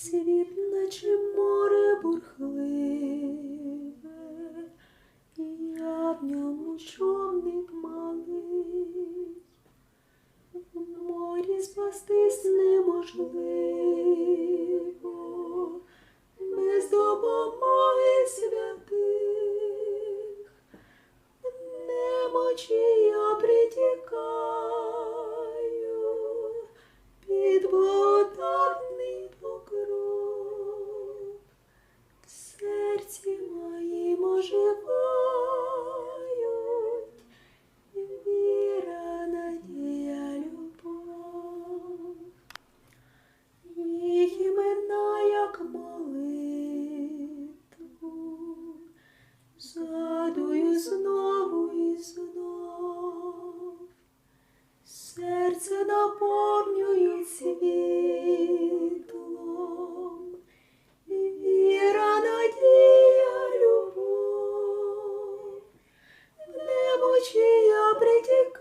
світ, наче море бурхливе, і я в ньому човник малий. В морі спастись неможливо, без допомоги святих, немочі я притікаю, Серце наповнюють світлом, віра, надія, любов. В немочі я притікаю,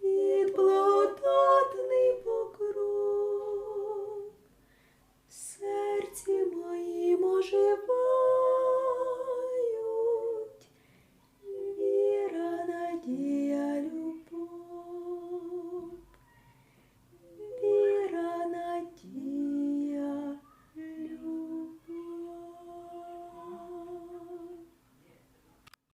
під благодатний покров. В серці моїм оживають